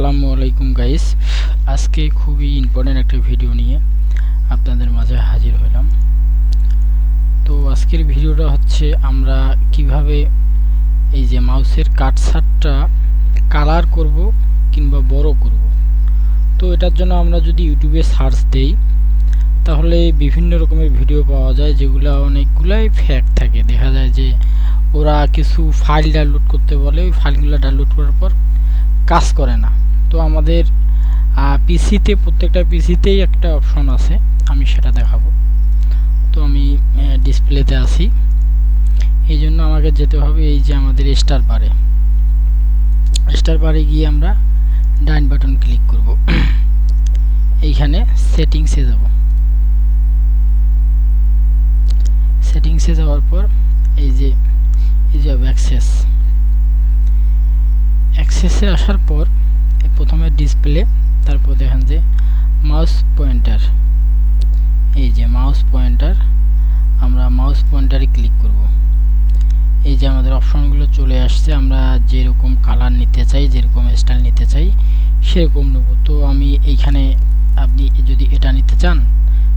আসসালামু আলাইকুম গাইস আজকে খুবই ইম্পর্টেন্ট একটা ভিডিও নিয়ে আপনাদের মাঝে হাজির হলাম। তো আজকের ভিডিওটা হচ্ছে আমরা কীভাবে এই যে মাউসের কাটসারটা কালার করব কিংবা বড় করব। তো এটার জন্য আমরা যদি ইউটিউবে সার্চ দেই, তাহলে বিভিন্ন রকমের ভিডিও পাওয়া যায়, যেগুলো অনেকগুলাই ফ্যাক থাকে। দেখা যায় যে ওরা কিছু ফাইল ডাউনলোড করতে বলে, ওই ফাইলগুলো ডাউনলোড করার পর কাজ করে না। তো আমাদের পিসিতে প্রত্যেকটা পিসিতেই একটা অপশন আছে, আমি সেটা দেখাবো। তো আমি ডিসপ্লেতে আছি। এই জন্য আমাকে যেতে হবে এই যে আমাদের স্টার বারে স্টার বারে গিয়ে আমরা ডাইন বাটন ক্লিক করব। এইখানে সেটিংসে যাব। সেটিংসে যাওয়ার পর এই যে এই যে অ্যাক্সেস অ্যাক্সেসে আসার পর প্রথমে ডিসপ্লে তারপর দেখেন যে মাউস পয়েন্টার এই যে মাউস পয়েন্টার আমরা মাউস পয়েন্টারে ক্লিক করব। এই যে আমাদের অপশনগুলো চলে আসছে, আমরা যেরকম কালার নিতে চাই, যেরকম স্টাইল নিতে চাই, সেরকম নেব। তো আমি এইখানে আপনি যদি এটা নিতে চান,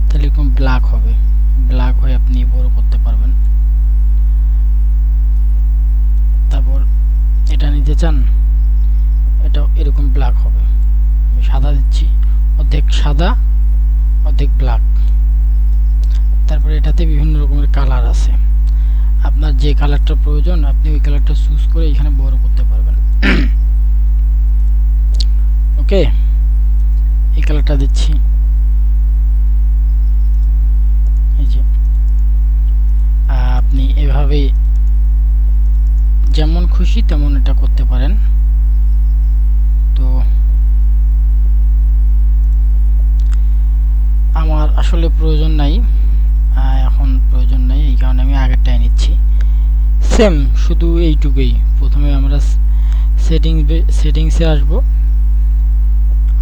তাহলে এরকম ব্ল্যাক হবে। ব্ল্যাক হয়ে আপনি বড় করতে পারবেন। তারপর এটা নিতে চান এটা এরকম ব্ল্যাক হবে। আমি সাদা দিচ্ছি, অর্ধেক সাদা, অর্ধেক ব্ল্যাক তারপরে এটাতে বিভিন্ন রকমের কালার আছে। আপনার যে কালারটা প্রয়োজন, আপনি ওই কালারটা চুজ করে এখানে বড় করতে পারবেন। ওকে এই কালারটা দিচ্ছি। এই যে। আপনি এভাবে যেমন খুশি তেমন এটা করতে পারেন। তো আমার আসলে প্রয়োজন নাই এখন প্রয়োজন নাই, এই কারণে আমি আগেরটাই নিচ্ছি। সেম শুধু এইটুকুই। প্রথমে আমরা সেটিংস সেটিংসে আসব।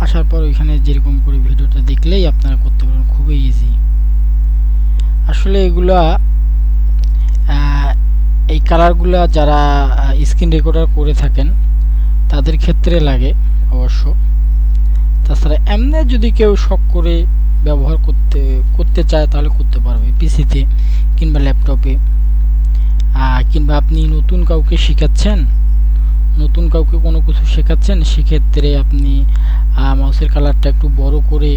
আসার পর ওইখানে যেরকম করে ভিডিওটা দেখলেই আপনারা করতে পারবেন, খুবই ইজি আসলে এগুলা এই কালারগুলো যারা স্ক্রিন রেকর্ডার করে থাকেন তাদের ক্ষেত্রে লাগে অবশ্য। তাছাড়া এমনি যদি কেউ শখ করে ব্যবহার করতে করতে চায় তাহলে করতে পারবে পিসিতে কিংবা ল্যাপটপে কিংবা আপনি নতুন কাউকে শেখাচ্ছেন, নতুন কাউকে কোনো কিছু শেখাচ্ছেন, সেক্ষেত্রে আপনি মাউসের কালারটা একটু বড় করে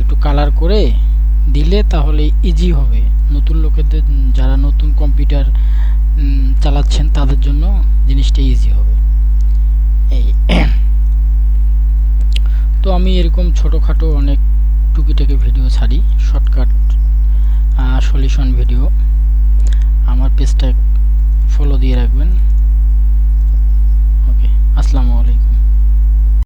একটু কালার করে দিলে তাহলে ইজি হবে। নতুন লোকেদের, যারা নতুন কম্পিউটার চালাচ্ছেন তাদের জন্য জিনিসটা ইজি হবে এই তো আমি এরকম ছোটোখাটো অনেক টুকিটাকি ভিডিও ছাড়ি শর্টকাট সলিউশন ভিডিও আমার পেজটা